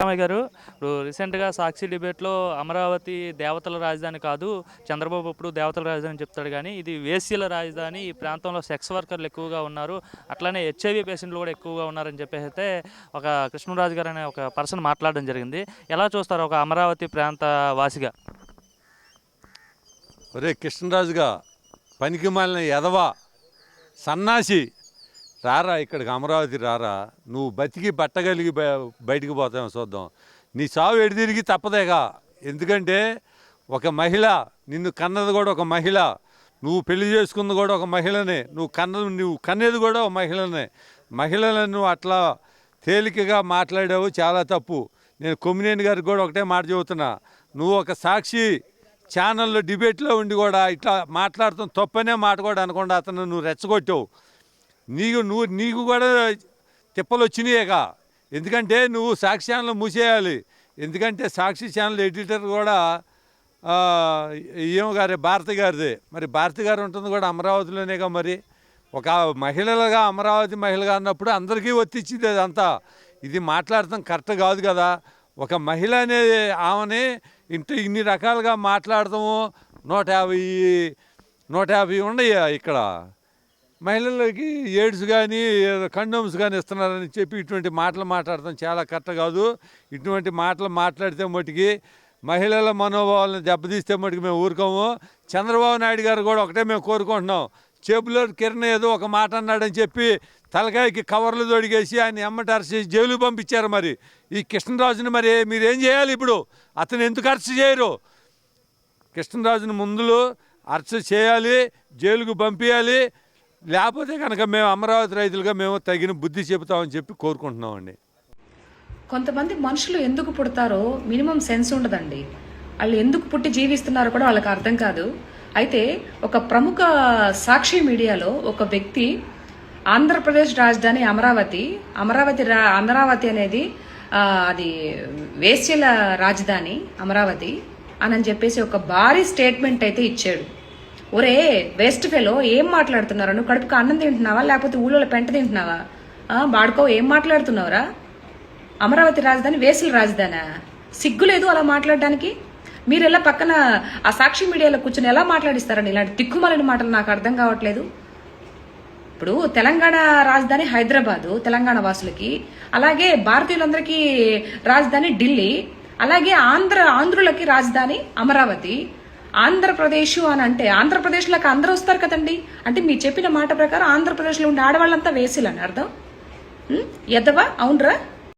రామయ్య గారు ఇప్పుడు రీసెంట్గా సాక్షి డిబేట్లో అమరావతి దేవతల రాజధాని కాదు చంద్రబాబు ఇప్పుడు దేవతల రాజధాని చెప్తాడు కానీ ఇది వేసీల రాజధాని ఈ ప్రాంతంలో సెక్స్ వర్కర్లు ఎక్కువగా ఉన్నారు అట్లానే హెచ్ఐవి పేషెంట్లు కూడా ఎక్కువగా ఉన్నారని చెప్పేసి అయితే ఒక కృష్ణరాజు గారు అనే ఒక పర్సన్ మాట్లాడడం జరిగింది. ఎలా చూస్తారు ఒక అమరావతి ప్రాంత వాసిగా? ఒరే కృష్ణరాజుగా పనికి మాలిన ఎదవా సన్నాసి రారా ఇక్కడికి అమరావతి రారా నువ్వు బతికి బట్టగలిగి బయటికి పోతావు చూద్దాం. నీ సావు ఎడి తిరిగి తప్పదేగా. ఎందుకంటే ఒక మహిళ నిన్ను కన్నది కూడా ఒక మహిళ. నువ్వు పెళ్ళి చేసుకుంది కూడా ఒక మహిళనే. నువ్వు కన్న నువ్వు కన్నది కూడా ఒక మహిళనే. మహిళలను నువ్వు అట్లా తేలికగా మాట్లాడావు చాలా తప్పు. నేను కొమ్మినేని గారికి కూడా ఒకటే మాట చెబుతున్నా. నువ్వు ఒక సాక్షి ఛానల్లో డిబేట్లో ఉండి కూడా ఇట్లా మాట్లాడుతాం తప్పనే మాట కూడా అనకుండా అతను నువ్వు రెచ్చగొట్టావు. నీకు నువ్వు నీకు కూడా తిప్పలు వచ్చినాయేగా. ఎందుకంటే నువ్వు సాక్షి ఛానల్ మూసేయాలి. ఎందుకంటే సాక్షి ఛానల్ ఎడిటర్ కూడా ఏమో గారి భారతి గారిదే. మరి భారతి గారు ఉంటుంది కూడా అమరావతిలోనేగా మరి. ఒక మహిళలుగా అమరావతి మహిళగా అన్నప్పుడు అందరికీ ఒత్తిచ్చింది అదంతా. ఇది మాట్లాడటం కరెక్ట్ కాదు కదా. ఒక మహిళ అనేది ఆమెని ఇంట్లో ఇన్ని రకాలుగా మాట్లాడతాము నూట యాభై నూట యాభై ఉన్నాయి ఇక్కడ? మహిళలకి ఎయిడ్స్ కానీ కండోమ్స్ కానీ ఇస్తున్నారని చెప్పి ఇటువంటి మాటలు మాట్లాడటం చాలా కరెక్ట్ కాదు. ఇటువంటి మాటలు మాట్లాడితే మటుకి మహిళల మనోభావాలను దెబ్బతీస్తే మటుకు మేము ఊరుకోము. చంద్రబాబు నాయుడు గారు కూడా ఒకటే మేము కోరుకుంటున్నాం. చేపులో కిరణ్ ఏదో ఒక మాట అన్నాడని చెప్పి తలకాయకి కవర్లు తొడిగేసి ఆయన ఎమ్మటి అరెస్ట్ చేసి జైలు పంపించారు మరి. ఈ కృష్ణరాజుని మరి మీరు ఏం చేయాలి ఇప్పుడు? అతను ఎందుకు అరెస్ట్ చేయరు? కృష్ణరాజుని ముందులో అరెస్ట్ చేయాలి జైలుకు పంపించాలి లేకపోతే కనుక మేము అమరావతి రైతులుగా మేము తగిన బుద్ధి చెబుతామని చెప్పి కోరుకుంటున్నామండి. కొంతమంది మనుషులు ఎందుకు పుడతారో మినిమం సెన్స్ ఉండదండి. వాళ్ళు ఎందుకు పుట్టి జీవిస్తున్నారో కూడా వాళ్ళకి అర్థం కాదు. అయితే ఒక ప్రముఖ సాక్షి మీడియాలో ఒక వ్యక్తి ఆంధ్రప్రదేశ్ రాజధాని అమరావతి అమరావతి రా అమరావతి అనేది అది వేశ్యల రాజధాని అమరావతి అని చెప్పేసి ఒక భారీ స్టేట్మెంట్ అయితే ఇచ్చాడు. ఒరే వెస్ట్ ఫెలో ఏం మాట్లాడుతున్నారా? నువ్వు కడుపుకి అన్నం తింటున్నావా? లేకపోతే ఊళ్ళో పెంట తింటున్నావా? బాడుకో ఏం మాట్లాడుతున్నావురా? అమరావతి రాజధాని వేసుల రాజధానా? సిగ్గు లేదు అలా మాట్లాడడానికి? మీరు ఎలా పక్కన ఆ సాక్షి మీడియాలో కూర్చొని ఎలా మాట్లాడిస్తారని ఇలాంటి తిక్కుమాలని మాటలు నాకు అర్థం కావట్లేదు. ఇప్పుడు తెలంగాణ రాజధాని హైదరాబాదు తెలంగాణ వాసులకి అలాగే భారతీయులందరికీ రాజధాని ఢిల్లీ అలాగే ఆంధ్ర ఆంధ్రులకి రాజధాని అమరావతి. ఆంధ్రప్రదేశ్ అని అంటే ఆంధ్రప్రదేశ్లోకి అందరూ వస్తారు కదండి. అంటే మీరు చెప్పిన మాట ప్రకారం ఆంధ్రప్రదేశ్లో ఉండే ఆడవాళ్ళంతా వేసిలని అర్థం? ఎదవా? అవునరా?